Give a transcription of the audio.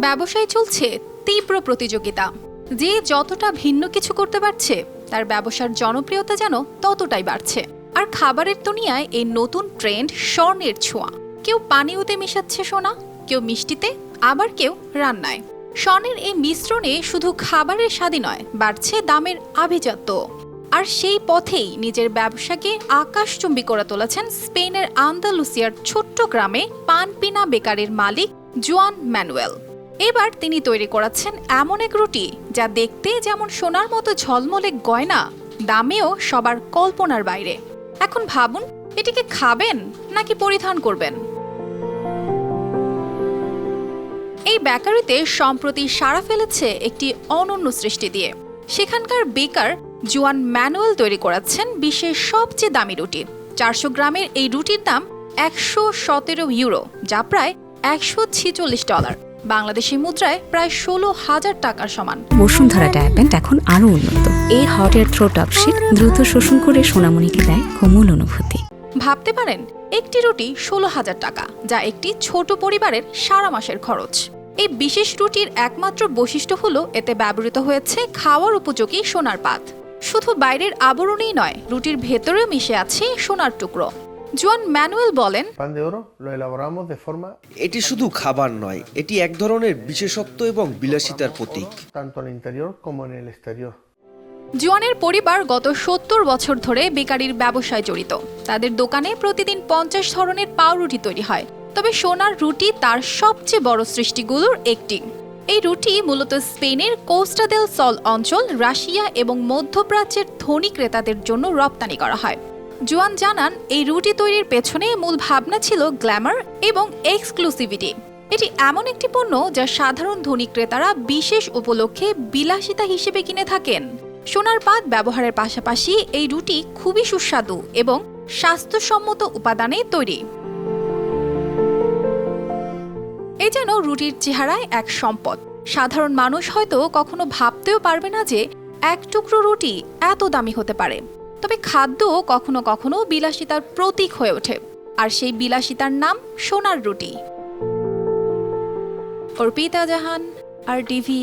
ব্যবসায় চলছে তীব্র প্রতিযোগিতা। যে যতটা ভিন্ন কিছু করতে পারছে, তার ব্যবসার জনপ্রিয়তা যেন ততটাই বাড়ছে। আর খাবারের দুনিয়ায় এই নতুন ট্রেন্ড স্বর্ণের ছোঁয়া। কেউ পানীয়তে মেশাচ্ছে সোনা, কেউ মিষ্টিতে, আবার কেউ রান্নায়। স্বর্ণের এই মিশ্রণে শুধু খাবারের স্বাদই নয়, বাড়ছে দামের আভিজাত্য। আর সেই পথেই নিজের ব্যবসাকে আকাশচুম্বী করে তুলেছেন স্পেনের আন্দালুসিয়ার ছোট্ট গ্রামে পানপিনা বেকারের মালিক জুয়ান ম্যানুয়েল। এবার তিনি তৈরি করাচ্ছেন এমন এক রুটি যা দেখতে যেমন সোনার মতো ঝলমলে গয়না, দামেও সবার কল্পনার বাইরে। এখন ভাবুন, এটিকে খাবেন নাকি পরিধান করবেন? এই বেকারিতে সম্প্রতি সাড়া ফেলেছে একটি অনন্য সৃষ্টি দিয়ে। সেখানকার বেকার জুয়ান ম্যানুয়াল তৈরি করাচ্ছেন বিশ্বের সবচেয়ে দামি রুটি। চারশো গ্রামের এই রুটির দাম একশো সতেরো ইউরো, যা প্রায় একশো ছিচল্লিশ ডলার। বাংলাদেশি মুদ্রায় প্রায় ষোলো হাজার টাকার সমান। বসুন্ধরা ডায়াপেন্ট এখন আরও উন্নত। এই হট এয়ার থ্রো টপশিট দ্রুত শোষণ করে সোনামণিকে দেয় কোমল অনুভূতি। ভাবতে পারেন একটি রুটি ষোলো হাজার টাকা যা একটি ছোট পরিবারের সারা মাসের খরচ। এই বিশেষ রুটির একমাত্র বৈশিষ্ট্য হলো এতে ব্যবহৃত হয়েছে খাওয়ার উপযোগী সোনার পাত। শুধু বাইরের আবরণেই নয় রুটির ভেতরেও মিশে আছে সোনার টুকরো। জোয়ান ম্যানুয়েল বলেন pan de oro lo elaboramos de forma এটি শুধু খাবার নয় এটি এক ধরনের বিশেষত্ব এবং বিলাসিতার প্রতীক. জোয়ানের পরিবার গত সত্তর বছর ধরে বেকারির ব্যবসায় জড়িত। তাদের দোকানে প্রতিদিন পঞ্চাশ ধরনের পাউরুটি তৈরি হয়। তবে সোনার রুটি তার সবচেয়ে বড় সৃষ্টিগুলোর একটি। এই রুটি মূলত স্পেনের কোস্টা দেল সল অঞ্চল রাশিয়া এবং মধ্যপ্রাচ্যের ধনী ক্রেতাদের জন্য রপ্তানি করা হয়। জোয়ান জানান, এই রুটি তৈরির পেছনে মূল ভাবনা ছিল গ্ল্যামার এবং এক্সক্লুসিভিটি। এটি এমন একটি পণ্য যা সাধারণ ধনী ক্রেতারা বিশেষ উপলক্ষে বিলাসিতা হিসেবে কিনে থাকেন। সোনার পাত ব্যবহারের পাশাপাশি এই রুটি খুবই সুস্বাদু এবং স্বাস্থ্যসম্মত উপাদানে তৈরি। এ যেন রুটির চেহারায় এক সম্পদ। সাধারণ মানুষ হয়তো কখনো ভাবতেও পারবে না যে এক টুকরো রুটি এত দামি হতে পারে। তবে খাদ্য কখনো কখনো বিলাসিতার প্রতীক হয়ে ওঠে, আর সেই বিলাসিতার নাম সোনার রুটি। অর্পিতা জাহান, আর টিভি